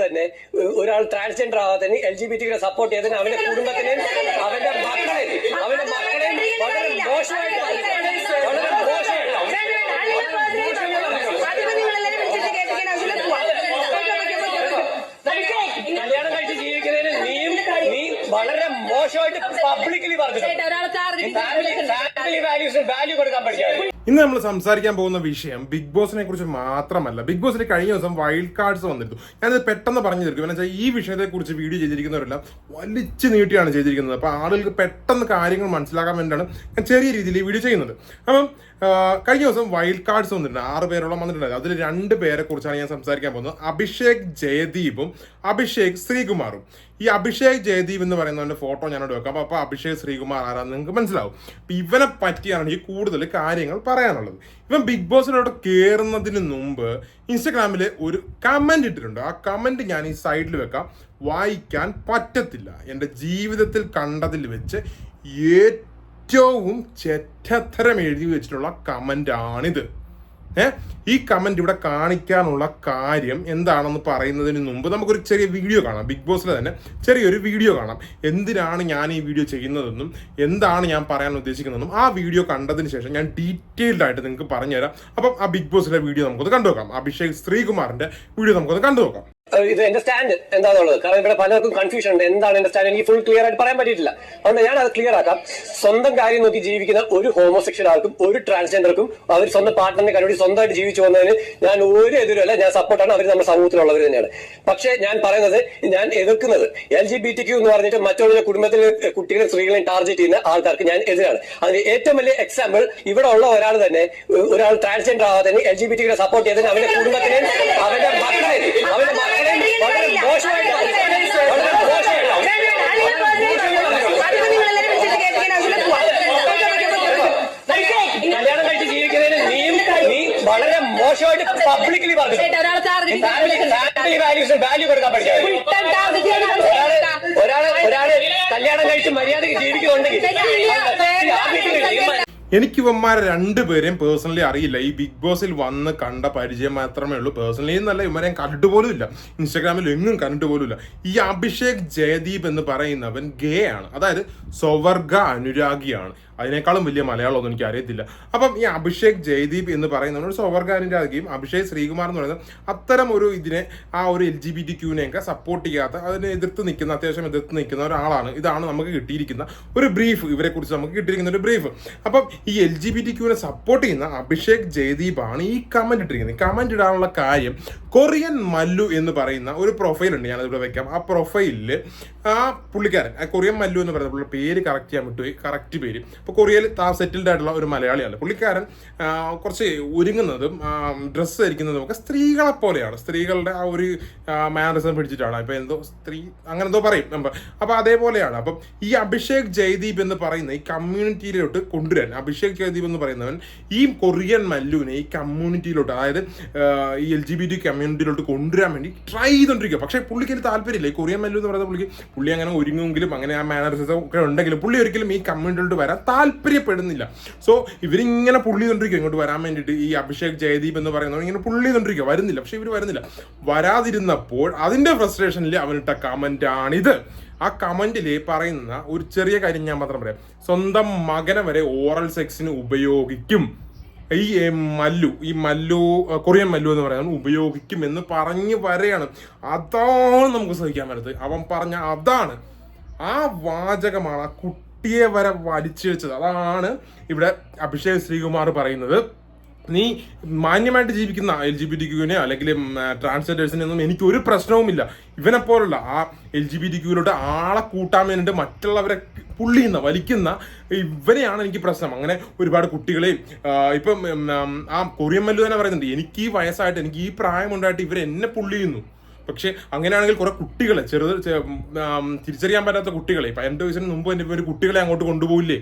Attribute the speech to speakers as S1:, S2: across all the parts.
S1: തന്നെ ഒരാൾ ട്രാൻസ്ജെൻഡർ ആവാത്തതിന് എൽ ജി ബി ടികളെ സപ്പോർട്ട് ചെയ്തതിന് അവന്റെ കുടുംബത്തിനെയും അവന്റെ മക്കളെയും അവന്റെ മക്കളെയും വളരെ മോശമായിട്ട് വളരെ മോശമായിട്ട് കല്യാണം കഴിച്ച് ജീവിക്കുന്നതിന് നീയും നീ വളരെ മോശമായിട്ട് പബ്ലിക്കലി പറഞ്ഞു ഫാമിലി ഫാമിലി വാല്യൂസ് വാല്യൂ കൊടുക്കാൻ പഠിക്കാം
S2: ഇന്ന് നമ്മൾ സംസാരിക്കാൻ പോകുന്ന വിഷയം ബിഗ് ബോസിനെ കുറിച്ച് മാത്രമല്ല. ബിഗ് ബോസിൽ കഴിഞ്ഞ ദിവസം വൈൽഡ് കാർഡ്സ് വന്നിരുന്നു. ഞാനത് പെട്ടെന്ന് പറഞ്ഞു തീർക്കും. എന്ന് വെച്ചാൽ ഈ വിഷയത്തെക്കുറിച്ച് വീഡിയോ ചെയ്തിരിക്കുന്നവരെല്ലാം വലിച്ചു നീട്ടിയാണ് ചെയ്തിരിക്കുന്നത്. അപ്പോൾ ആളുകൾക്ക് പെട്ടെന്ന് കാര്യങ്ങൾ മനസ്സിലാക്കാൻ വേണ്ടിയാണ് ഞാൻ ചെറിയ രീതിയിൽ ഈ വീഡിയോ ചെയ്യുന്നത്. അപ്പം കഴിഞ്ഞ ദിവസം വൈൽഡ് കാർഡ്സ് വന്നിട്ടുണ്ട്. ആറ് പേരോളം വന്നിട്ടുണ്ടായിരുന്നു അതിൽ രണ്ട് പേരെ കുറിച്ചാണ് ഞാൻ സംസാരിക്കാൻ പോകുന്നത്. അഭിഷേക് ജയദീപും അഭിഷേക് ശ്രീകുമാറും. ഈ അഭിഷേക് ജയദീപ് എന്ന് പറയുന്നവന്റെ ഫോട്ടോ ഞാനോട് വെക്കാം. അപ്പൊ അപ്പൊ അഭിഷേക് ശ്രീകുമാർ ആരാന്ന് നിങ്ങൾക്ക് മനസ്സിലാവും. അപ്പൊ ഇവനെ പറ്റിയാണ് ഈ കൂടുതൽ കാര്യങ്ങൾ പറയാനുള്ളത്. ഇവൻ ബിഗ് ബോസിലോട്ട് കയറുന്നതിന് മുമ്പ് ഇൻസ്റ്റഗ്രാമിൽ ഒരു കമന്റ് ഇട്ടിട്ടുണ്ട്. ആ കമന്റ് ഞാൻ ഈ സൈഡിൽ വെക്കാം. വായിക്കാൻ പറ്റത്തില്ല. എന്റെ ജീവിതത്തിൽ കണ്ടതിൽ വെച്ച് ഏറ്റവും ചെറ്റത്തരം എഴുതി വെച്ചിട്ടുള്ള കമന്റ് ആണിത് ഏ? ഈ കമന്റ് ഇവിടെ കാണിക്കാനുള്ള കാര്യം എന്താണെന്ന് പറയുന്നതിന് മുമ്പ് നമുക്കൊരു ചെറിയ വീഡിയോ കാണാം. ബിഗ് ബോസിലെ തന്നെ ചെറിയൊരു വീഡിയോ കാണാം. എന്തിനാണ് ഞാൻ ഈ വീഡിയോ ചെയ്യുന്നതെന്നും എന്താണ് ഞാൻ പറയാൻ ഉദ്ദേശിക്കുന്നതെന്നും ആ വീഡിയോ കണ്ടതിന് ശേഷം ഞാൻ ഡീറ്റെയിൽഡ് ആയിട്ട് നിങ്ങൾക്ക് പറഞ്ഞുതരാം. അപ്പം ആ ബിഗ് ബോസിലെ വീഡിയോ നമുക്കൊന്ന് കണ്ടു നോക്കാം അഭിഷേക് ശ്രീകുമാറിന്റെ വീഡിയോ നമുക്കൊന്ന് കണ്ടു നോക്കാം
S1: ഏഹ് ഇത് എന്റെ സ്റ്റാൻഡ് എന്താണെന്നുള്ളത് കാരണം ഇവിടെ പലർക്കും കൺഫ്യൂഷൻ ഉണ്ട്. എന്താണ് എന്റെ സ്റ്റാൻഡ് എനിക്ക് ഫുൾ ക്ലിയർ ആയിട്ട് പറയാൻ പറ്റിയിട്ടില്ല. അതുകൊണ്ട് ഞാൻ അത് ക്ലിയർ ആക്കാം. സ്വന്തം കാര്യം നോക്കി ജീവിക്കുന്ന ഒരു ഹോമോസെക്ഷൽ ആൾക്കും ഒരു ട്രാൻസ്ജെൻഡർക്കും അവർ സ്വന്തം പാർട്ട്ണറിനെ കണ്ടുപിടി സ്വന്തമായിട്ട് ജീവിച്ചു വന്നതിന് ഞാൻ ഒരു എതിരല്ല ഞാൻ സപ്പോർട്ടാണ് അവർ നമ്മുടെ സമൂഹത്തിലുള്ളവർ തന്നെയാണ്. പക്ഷേ ഞാൻ പറയുന്നത് ഞാൻ എതിർക്കുന്നത് L G B T Q എന്ന് പറഞ്ഞിട്ട് മറ്റുള്ള കുടുംബത്തിലെ കുട്ടികളെ സ്ത്രീകളെയും ടാർഗറ്റ് ചെയ്യുന്ന ആൾക്കാർക്ക് ഞാൻ എതിരാണ്. അതിന് ഏറ്റവും വലിയ എക്സാമ്പിൾ ഇവിടെ ഉള്ള ഒരാൾ തന്നെ ഒരാൾ ട്രാൻസ്ജെൻഡർ ആവാതെ എൽ ജി ബി ടികളെ സപ്പോർട്ട് ചെയ്തതിന് അവന്റെ കുടുംബത്തിനെയും അവന്റെ മക്കളെയും അവന്റെ കല്യാണം കഴിച്ച് ജീവിക്കുന്നതിന് നീയും നീ വളരെ മോശമായിട്ട് പബ്ലിക്കലി പറഞ്ഞു ഫാമിലി ഫാമിലി വാല്യൂസ് വാല്യൂ കൊടുക്കാൻ പഠിക്കാം ഒരാൾ ഒരാൾ ഒരാൾ കല്യാണം കഴിച്ച് മര്യാദയ്ക്ക് ജീവിക്കുന്നുണ്ടെങ്കിൽ
S2: എനിക്ക് ഇവന്മാരെ രണ്ടുപേരെയും പേഴ്സണലി അറിയില്ല. ഈ ബിഗ് ബോസിൽ വന്ന് കണ്ട പരിചയം മാത്രമേ ഉള്ളൂ. പേഴ്സണലി എന്നല്ല ഇവരെയും കണ്ടിട്ട് പോലും ഇല്ല. ഇൻസ്റ്റാഗ്രാമിൽ എങ്ങും കണ്ടിട്ട് പോലും ഇല്ല. ഈ അഭിഷേക് ജയദീപ് എന്ന് പറയുന്നവൻ ഗേ ആണ്. അതായത് സ്വവർഗ അനുരാഗിയാണ്. അതിനേക്കാളും വലിയ മലയാളമൊന്നും എനിക്ക് അറിയത്തില്ല. അപ്പം ഈ അഭിഷേക് ജയദീപ് എന്ന് പറയുന്ന ഒരു സോവർഗാനിന്റെ അനുരാഗിയും അഭിഷേക് ശ്രീകുമാർ എന്ന് പറയുന്നത് അത്തരം ഒരു ഇതിനെ ആ ഒരു എൽ ജി ബി ടി ക്യൂവിനെയൊക്കെ സപ്പോർട്ട് ചെയ്യാത്ത അതിനെ എതിർത്ത് നിൽക്കുന്ന അത്യാവശ്യം എതിർത്ത് നിൽക്കുന്ന ഒരാളാണ്. ഇതാണ് നമുക്ക് കിട്ടിയിരിക്കുന്ന ഒരു ബ്രീഫ് ഇവരെക്കുറിച്ച് നമുക്ക് കിട്ടിയിരിക്കുന്ന ഒരു ബ്രീഫ് അപ്പം ഈ എൽ ജി ബി ടി ക്യൂവിനെ സപ്പോർട്ട് ചെയ്യുന്ന അഭിഷേക് ജയദീപാണ് ഈ കമന്റ് ഇട്ടിരിക്കുന്നത്. കമന്റ് ഇടാനുള്ള കാര്യം കൊറിയൻ മല്ലു എന്ന് പറയുന്ന ഒരു പ്രൊഫൈൽ ഉണ്ട്. ഞാനതിവിടെ വെക്കാം. ആ പ്രൊഫൈലിൽ ആ പുള്ളിക്കാരൻ കൊറിയൻ മല്ലു എന്ന് പറയുന്ന പുള്ളിയുടെ പേര് കറക്റ്റ് ചെയ്യാൻ പറ്റുമോ കറക്റ്റ് പേര്. ഇപ്പോൾ കൊറിയയിൽ സെറ്റിൽഡ് ആയിട്ടുള്ള ഒരു മലയാളിയാണ്. പുള്ളിക്കാരൻ കുറച്ച് ഒരുങ്ങുന്നതും ഡ്രസ്സ് ധരിക്കുന്നതും ഒക്കെ സ്ത്രീകളെ പോലെയാണ്. സ്ത്രീകളുടെ ആ ഒരു മാനറിസം പിടിച്ചിട്ടാണ്. ഇപ്പൊ എന്തോ സ്ത്രീ അങ്ങനെ എന്തോ പറയും. നമ്മൾ അപ്പൊ അതേപോലെയാണ്. അപ്പം ഈ അഭിഷേക് ജയദീപ് എന്ന് പറയുന്ന ഈ കമ്മ്യൂണിറ്റിയിലോട്ട് കൊണ്ടുവരാൻ അഭിഷേക് ജയദീപ് എന്ന് പറയുന്നവൻ ഈ കൊറിയൻ മല്ലുവിനെ ഈ കമ്മ്യൂണിറ്റിയിലോട്ട് അതായത് ഈ എൽ ജി ബി ടി കമ്മ്യൂണിറ്റിയിലോട്ട് കൊണ്ടുവരാൻ വേണ്ടി ട്രൈ ചെയ്തോണ്ടിരിക്കുക പക്ഷേ പുള്ളിക്ക് ഒരു താല്പര്യമില്ല. ഈ കൊറിയൻ മല്ലു എന്ന് പറയുന്ന പുള്ളിക്ക് പുള്ളി അങ്ങനെ ഒരുങ്ങുമെങ്കിലും അങ്ങനെ ആ മാനറിസം ഒക്കെ ഉണ്ടെങ്കിലും പുള്ളി ഒരിക്കലും ഈ കമ്മ്യൂണിറ്റിയിലോട്ട് വരാൻ താല്പര്യപ്പെടുന്നില്ല. സോ ഇവരിങ്ങനെ പുള്ളി കൊണ്ടിരിക്കും ഇങ്ങോട്ട് വരാൻ വേണ്ടിയിട്ട് ഈ അഭിഷേക് ജയദീപ് എന്ന് പറയുന്നവർ ഇങ്ങനെ പുള്ളി കൊണ്ടിരിക്കുക വരുന്നില്ല. പക്ഷെ ഇവർ വരുന്നില്ല. വരാതിരുന്നപ്പോൾ അതിന്റെ ഫ്രസ്ട്രേഷനിൽ അവനിട്ട കമന്റാണിത് ആ കമന്റിൽ പറയുന്ന ഒരു ചെറിയ കാര്യം ഞാൻ മാത്രം പറയാം. സ്വന്തം മകനെ വരെ ഓറൽ സെക്സിന് ഉപയോഗിക്കും. ഈ മല്ലു ഈ മല്ലു കൊറിയൻ മല്ലു എന്ന് പറയുന്നത് ഉപയോഗിക്കും എന്ന് പറഞ്ഞ് വരെയാണ്. അതാണ് നമുക്ക് സഹിക്കാൻ പറ്റത്ത്. അവൻ പറഞ്ഞ അതാണ്. ആ വാചകമാണ് ആ കുട്ടിയെ വരെ വലിച്ചിഴച്ചത് അതാണ് ഇവിടെ അഭിഷേക് ശ്രീകുമാർ പറയുന്നത്. നീ മാന്യമായിട്ട് ജീവിക്കുന്ന എൽ ജി ബി ടി ക്യൂവിനെ അല്ലെങ്കിൽ ട്രാൻസ്ജെൻഡേഴ്സിനെയൊന്നും എനിക്ക് ഒരു പ്രശ്നവുമില്ല. ഇവനെ പോലുള്ള ആ എൽ ജി ബി ടി ക്യൂവിലോട്ട് ആളെ കൂട്ടാൻ വേണ്ടിയിട്ട് മറ്റുള്ളവരെ പുള്ളിയുന്ന വലിക്കുന്ന ഇവനെയാണ് എനിക്ക് പ്രശ്നം. അങ്ങനെ ഒരുപാട് കുട്ടികളെയും ഇപ്പം ആ കൊറിയമ്മല്ലു തന്നെ പറയുന്നുണ്ട് എനിക്ക് ഈ വയസ്സായിട്ട് എനിക്ക് ഈ പ്രായമുണ്ടായിട്ട് ഇവരെന്നെ പുള്ളിയുന്നു. പക്ഷെ അങ്ങനെയാണെങ്കിൽ കുറെ കുട്ടികളെ ചെറുത് തിരിച്ചറിയാൻ പറ്റാത്ത കുട്ടികളെ പതിനെട്ട് വയസ്സിന് മുമ്പ് എന്റെ ഒരു കുട്ടികളെ അങ്ങോട്ട് കൊണ്ടുപോകില്ലേ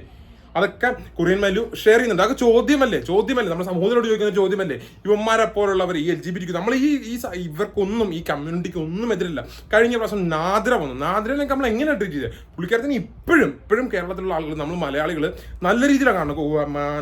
S2: അതൊക്കെ കൊറിയൻ മല്ലു ഷെയർ ചെയ്യുന്നുണ്ട്. അതൊക്കെ ചോദ്യമല്ലേ? ചോദ്യമല്ലേ? നമ്മുടെ സമൂഹത്തിനോട് ചോദിക്കുന്ന ചോദ്യമല്ലേ? ഇവന്മാരെ പോലുള്ളവർ ഈ എൽ ജി ബി നമ്മൾ ഈ ഈ ഇവർക്കൊന്നും ഈ കമ്മ്യൂണിറ്റിക്ക് ഒന്നും എതിരില്ല. കഴിഞ്ഞ പ്രാവശ്യം നാദ്ര വന്നു. നാദ്രനെ നമ്മൾ എങ്ങനെ ട്രീറ്റ് ചെയ്തത് പുള്ളിക്കാരത്തിന് ഇപ്പോഴും ഇപ്പോഴും കേരളത്തിലുള്ള ആളുകൾ നമ്മൾ മലയാളികൾ നല്ല രീതിയിലാണ് കാണുന്നത്.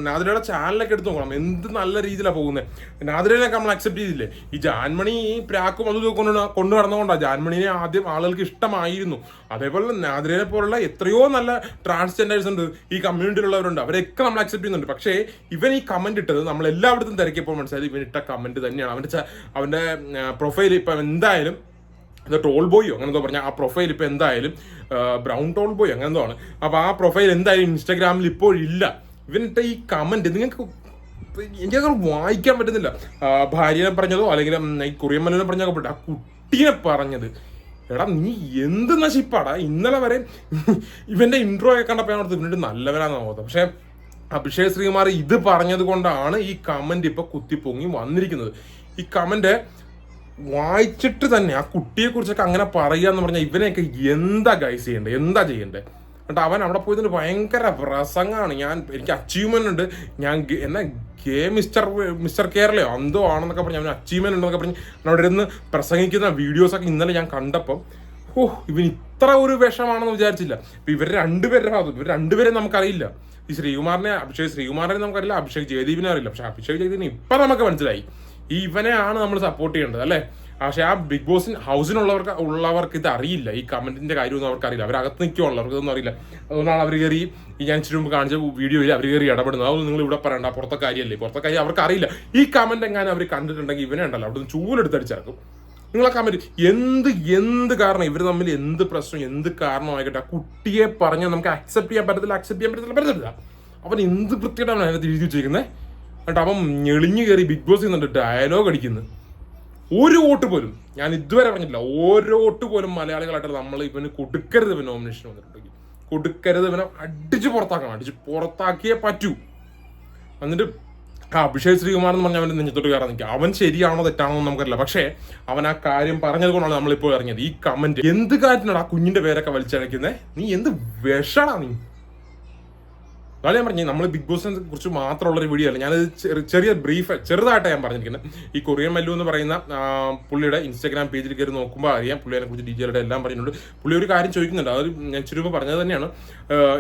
S2: നാദ്രയുടെ ചാനലൊക്കെ എടുത്ത് നോക്കണം. എന്ത് നല്ല രീതിയിലാണ് പോകുന്നത് നാദ്രനെയൊക്കെ നമ്മൾ അക്സെപ്റ്റ് ചെയ്തില്ലേ? ഈ ജാൻമണി ഈ പ്രാക്ക് ഇതൊക്കെ കൊണ്ട് കൊണ്ടു നടന്നുകൊണ്ടാണ് ജാൻമണിനെ ആദ്യം ആളുകൾക്ക് ഇഷ്ടമായിരുന്നു. അതേപോലെ നാദ്രനെ പോലുള്ള എത്രയോ നല്ല ട്രാൻസ്ജെൻഡേഴ്സ് ഉണ്ട്. ഈ കമ്മ്യൂണിറ്റിയിലുള്ളവരുണ്ട് അവരെയൊക്കെ നമ്മൾ അക്സെപ്റ്റ് ചെയ്യുന്നുണ്ട്. പക്ഷേ ഇവൻ ഈ കമന്റ് ഇട്ടത് നമ്മൾ എല്ലായിടത്തും തിരക്കിയപ്പോൾ മനസ്സിലായത് ഇവൻ ഇട്ട കമന്റ് തന്നെയാണ്. അവന്റെ അവന്റെ പ്രൊഫൈൽ ഇപ്പം എന്തായാലും ഇത് ടോൾ ബോയോ അങ്ങനെ എന്തോ പറഞ്ഞാൽ ആ പ്രൊഫൈൽ ഇപ്പൊ എന്തായാലും ബ്രൗൺ ടോൾ ബോയ് അങ്ങനെ എന്തോ ആണ്. അപ്പൊ ആ പ്രൊഫൈൽ എന്തായാലും ഇൻസ്റ്റാഗ്രാമിൽ ഇപ്പോൾ ഇല്ല. ഇവനിട്ട ഈ കമന്റ് നിങ്ങൾക്ക് എനിക്കത് വായിക്കാൻ പറ്റുന്നില്ല. ഭാര്യനെ പറഞ്ഞതോ അല്ലെങ്കിൽ ഈ കുറിയമ്മലിനെ പറഞ്ഞൊക്കെ ആ കുട്ടീനെ പറഞ്ഞത് എടാ നീ എന്ത് നശിപ്പാടാ ഇന്നലെ വരെ ഇവന്റെ ഇൻട്രോ ഒക്കെ കണ്ടപ്പോൾ ഞാൻ ഓർത്ത് നല്ലവരാന്ന് തോന്നുന്നത് പക്ഷെ അഭിഷേക് ശ്രീകുമാർ ഇത് പറഞ്ഞത് കൊണ്ടാണ് ഈ കമന്റ് ഇപ്പൊ കുത്തിപ്പൊങ്ങി വന്നിരിക്കുന്നത്. ഈ കമന്റ് വായിച്ചിട്ട് തന്നെ ആ കുട്ടിയെ കുറിച്ചൊക്കെ അങ്ങനെ പറയുക എന്ന് പറഞ്ഞാൽ ഇവനെയൊക്കെ എന്താ ഗൈസ് ചെയ്യേണ്ടത് എന്താ ചെയ്യണ്ടേ? എന്നിട്ട് അവൻ അവിടെ പോയതിന് ഭയങ്കര പ്രസംഗമാണ്. ഞാൻ എനിക്ക് അച്ചീവ്മെന്റ് ഉണ്ട്. ഞാൻ എന്നാ ഗേ മിസ്റ്റർ മിസ്റ്റർ കേരളയോ എന്തോ ആണെന്നൊക്കെ പറഞ്ഞ് അവന് അച്ചീവ്മെന്റ് ഉണ്ടെന്നൊക്കെ പറഞ്ഞ് അവിടെ ഇരുന്ന് പ്രസംഗിക്കുന്ന വീഡിയോസൊക്കെ ഇന്നലെ ഞാൻ കണ്ടപ്പം ഓ ഇവൻ ഇത്ര ഒരു വിഷമാണെന്ന് വിചാരിച്ചില്ല. ഇപ്പൊ ഇവർ രണ്ടുപേരുടെ ഭാഗത്തും ഇവർ രണ്ടുപേരെയും നമുക്കറിയില്ല. ഈ ശ്രീകുമാറിനെ അഭിഷേക് ശ്രീകുമാറിനെ നമുക്കറിയില്ല അഭിഷേക് ജയദീപിനെ അറിയില്ല. പക്ഷെ അഭിഷേക് ജയദീപിനെ ഇപ്പൊ നമുക്ക് മനസ്സിലായി. ഈ ഇവനെയാണ് നമ്മൾ സപ്പോർട്ട് ചെയ്യേണ്ടത് അല്ലേ? പക്ഷെ ആ ബിഗ് ബോസിൻ ഹൗസിനുള്ളവർക്ക് ഉള്ളവർക്ക് ഇത് അറിയില്ല. ഈ കമന്റിന്റെ കാര്യമൊന്നും അവർക്ക് അറിയില്ല അവരകത്ത് നിൽക്കുള്ളവർക്ക് ഇതൊന്നും അറിയില്ല. അതുകൊണ്ടാണ് അവർ കയറി ഞാൻ ഇച്ചിരി മുമ്പ് കാണിച്ച വീഡിയോയിൽ അവർ കയറി ഇടപെടുന്നത്. അതൊന്നും നിങ്ങൾ ഇവിടെ പറയണ്ട. പുറത്തെ കാര്യമല്ലേ പുറത്തെ കാര്യം അവർക്ക് അറിയില്ല ഈ കമന്റ് എങ്ങാനും അവർ കണ്ടിട്ടുണ്ടെങ്കിൽ ഇവനെ ഉണ്ടല്ലോ. അവിടെ നിന്ന് ചൂലെടുത്തടിച്ചിറക്കും നിങ്ങൾ കമന്റ് എന്ത് എന്ത് കാരണം? ഇവർ തമ്മിൽ എന്ത് പ്രശ്നം എന്ത് കാരണമായിക്കട്ടെ? ആ കുട്ടിയെ പറഞ്ഞാൽ നമുക്ക് അക്സെപ്റ്റ് ചെയ്യാൻ പറ്റത്തില്ല അക്സെപ്റ്റ് ചെയ്യാൻ പറ്റത്തില്ല പറ്റത്തില്ല. അവൻ എന്ത് വൃത്തിയായിട്ടാണ് അതിനകത്ത് എഴുതി വെച്ചിരിക്കുന്നത്? എന്നിട്ട് അവൻ ഞെളിഞ്ഞു കയറി ബിഗ് ബോസ് നിന്നിട്ട് ഡയലോഗ് അടിക്കുന്നു. ഒരു വോട്ട് പോലും ഞാൻ ഇതുവരെ പറഞ്ഞിട്ടില്ല ഓരോ വോട്ട് പോലും മലയാളികളായിട്ട് നമ്മൾ ഇവന് കൊടുക്കരുത് ഇവൻ നോമിനേഷൻ വന്നിട്ടുണ്ടെങ്കിൽ. കൊടുക്കരുത് ഇവനെ അടിച്ച് പുറത്താക്കണം അടിച്ച് പുറത്താക്കിയേ പറ്റൂ. എന്നിട്ട് ആ അഭിഷേക് ശ്രീകുമാർ എന്ന് പറഞ്ഞ അവന്റെ നെഞ്ചത്തോട്ട് കയറാൻ നിൽക്കുക. അവൻ ശരിയാണോ തെറ്റാണോ എന്ന് നമുക്കറിയില്ല. പക്ഷേ അവൻ ആ കാര്യം പറഞ്ഞത് കൊണ്ടാണ് നമ്മളിപ്പോൾ ഇറങ്ങിയത്. ഈ കമന്റ് എന്ത് കാര്യത്തിനാണ് ആ കുഞ്ഞിന്റെ പേരൊക്കെ വലിച്ചടയ്ക്കുന്നത് നീ എന്ത് വിഷടാ നീ? അതാണ് ഞാൻ പറഞ്ഞു നമ്മൾ ബിഗ് ബോസിനെ കുറിച്ച് മാത്രമുള്ള ഒരു വീഡിയോ അല്ല. ഞാനത് ചെറിയ- ബ്രീഫ് ചെറുതായിട്ട് ഞാൻ പറഞ്ഞിരിക്കുന്നത് ഈ കൊറിയൻ മല്ലു എന്ന് പറയുന്ന പുള്ളിയുടെ ഇൻസ്റ്റാഗ്രാം പേജിൽ കയറി നോക്കുമ്പോൾ അറിയാം പുള്ളിയെ കുറിച്ച് ഡീറ്റെയിലായിട്ട് എല്ലാം പറഞ്ഞിട്ടുണ്ട്. പുള്ളി ഒരു കാര്യം ചോദിക്കുന്നുണ്ട്. അത് ഞാൻ ചുരുപ്പ് പറഞ്ഞത് തന്നെയാണ്.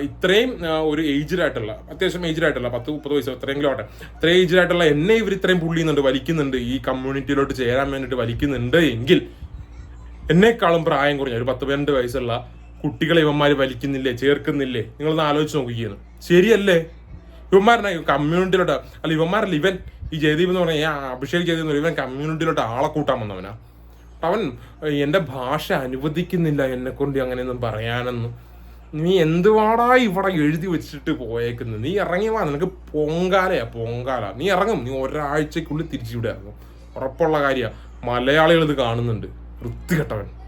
S2: ഇത്രയും ഒരു ഏജിലായിട്ടുള്ള അത്യാവശ്യം ഏജിലായിട്ടുള്ള പത്ത് മുപ്പത് വയസ്സോ എത്രയെങ്കിലും ആട്ടെ ഇത്രയും ഏജിലായിട്ടുള്ള എന്നെ ഇവർ ഇത്രയും പുള്ളിയുന്നുണ്ട് വലിക്കുന്നുണ്ട്. ഈ കമ്മ്യൂണിറ്റിയിലോട്ട് ചേരാൻ വേണ്ടിയിട്ട് വലിക്കുന്നുണ്ട് എങ്കിൽ എന്നെക്കാളും പ്രായം കുറഞ്ഞ ഒരു പത്ത് പന്ത്രണ്ട് വയസ്സുള്ള കുട്ടികളെ ഇവന്മാർ വലിക്കുന്നില്ലേ ചേർക്കുന്നില്ലേ? നിങ്ങളൊന്ന് ആലോചിച്ച് നോക്കുകയാണ് ശരിയല്ലേ? ഇവന്മാരനെ കമ്മ്യൂണിറ്റിയിലോട്ട് അല്ല ഇവന്മാരല്ല ഇവൻ ഈ ജയദീപ് എന്ന് പറഞ്ഞാൽ അഭിഷേക് ജയദീപ് ഇവൻ കമ്മ്യൂണിറ്റിയിലോട്ട് ആളെ കൂട്ടാൻ വന്നവനാ. അവൻ എന്റെ ഭാഷ അനുവദിക്കുന്നില്ല എന്നെ കൊണ്ട് അങ്ങനെയൊന്നും പറയാനൊന്നും. നീ എന്തുവാടാ ഇവിടെ എഴുതി വെച്ചിട്ട് പോയേക്കുന്നത്? നീ ഇറങ്ങി വാ നിനക്ക് പൊങ്കാലയാ പൊങ്കാല. നീ ഇറങ്ങും നീ ഒരാഴ്ചക്കുള്ളിൽ തിരിച്ചുവിടായിരുന്നു ഉറപ്പുള്ള കാര്യ. മലയാളികൾ ഇത് കാണുന്നുണ്ട്. വൃത്തികെട്ടവൻ.